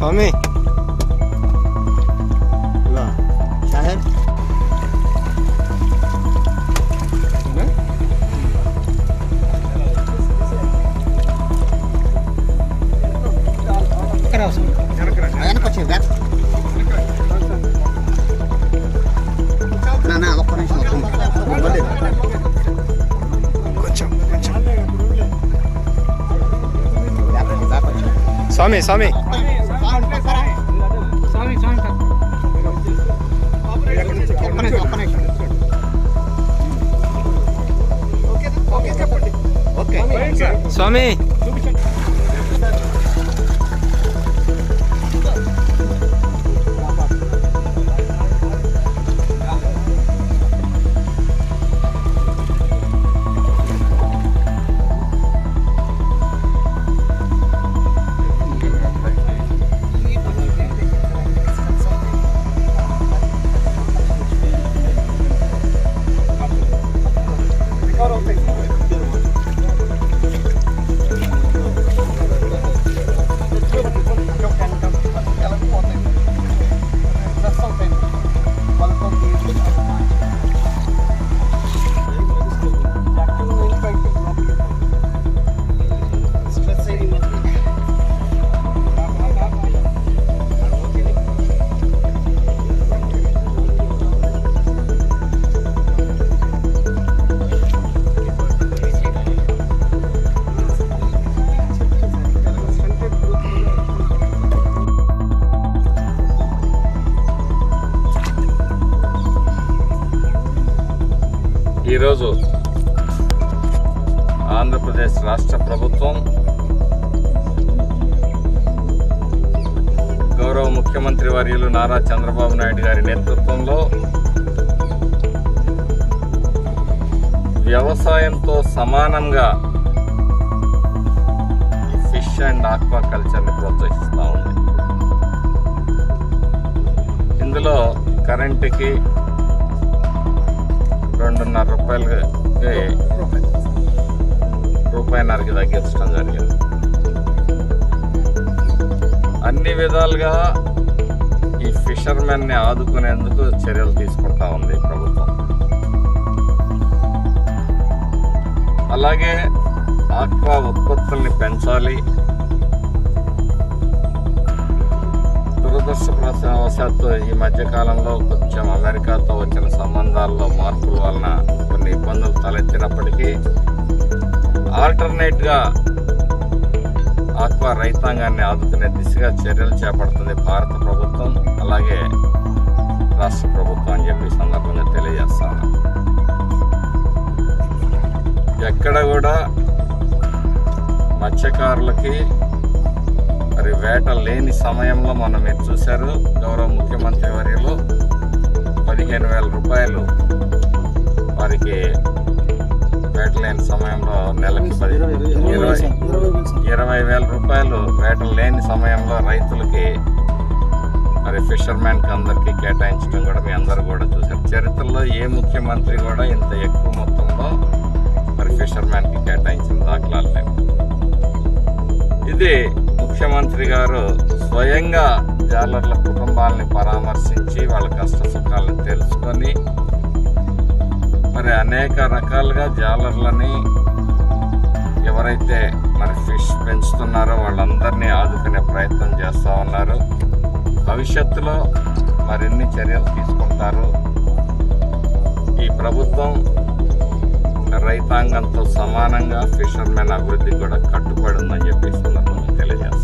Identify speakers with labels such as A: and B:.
A: suami.
B: Swami, Swami.
A: Swami!
C: ఈరోజు ఆంధ్రప్రదేశ్ రాష్ట్ర ప్రభుత్వం గౌరవ ముఖ్యమంత్రి వర్యులు నారా చంద్రబాబు నాయుడు గారి నేతృత్వంలో వ్యవసాయంతో సమానంగా ఫిష్ అండ్ ఆక్వా కల్చర్ని ప్రోత్సహిస్తూ ఉంది. ఇందులో కరెంటుకి రూపాయలకి రూపాయిన్నరకి తగ్గించడం జరిగింది. అన్ని విధాలుగా ఈ ఫిషర్మెన్ని ఆదుకునేందుకు చర్యలు తీసుకుంటా ఉంది ప్రభుత్వం. అలాగే ఆక్వా ఉత్పత్తుల్ని పెంచాలి. దురదృష్టవశాత్తు ఈ మధ్యకాలంలో కొంచెం అమెరికాతో వచ్చిన సంబంధాల్లో మార్పుల వలన కొన్ని ఇబ్బందులు తలెత్తినప్పటికీ ఆల్టర్నేట్గా ఆక్వా రైతాంగాన్ని ఆదుకునే దిశగా చర్యలు చేపడుతుంది భారత ప్రభుత్వం అలాగే రాష్ట్ర ప్రభుత్వం అని చెప్పి సందర్భంగా తెలియజేస్తాను. ఎక్కడ కూడా మత్స్యకారులకి మరి వేట లేని సమయంలో మనం మీరు చూశారు గౌరవ ముఖ్యమంత్రి వర్యులు పదిహేను వేల రూపాయలు వారికి వేట లేని సమయంలో నెలకి పది ఇరవై ఇరవై వేల రూపాయలు వేట లేని సమయంలో రైతులకి మరి ఫిషర్మెన్కి అందరికీ కేటాయించడం కూడా మీ అందరూ కూడా చూశారు. చరిత్రలో ఏ ముఖ్యమంత్రి కూడా ఇంత ఎక్కువ మొత్తంలో మరి ఫిషర్మెన్కి కేటాయించిన దాఖలాలు లేవు. ఇది ముఖ్యమంత్రి గారు స్వయంగా జాలర్ల కుటుంబాలని పరామర్శించి వాళ్ళ కష్ట సుఖాలను తెలుసుకొని మరి అనేక రకాలుగా జాలర్లని ఎవరైతే మరి ఫిష్ పెంచుతున్నారో వాళ్ళందరినీ ఆదుకునే ప్రయత్నం చేస్తూ ఉన్నారు. భవిష్యత్తులో మరిన్ని చర్యలు తీసుకుంటారు. ఈ ప్రభుత్వం రైతాంగంతో సమానంగా ఫిషర్మెన్ అభివృద్ధి కూడా కట్టుబడి ఉందని చెప్పి సందర్భంగా తెలియజేస్తాను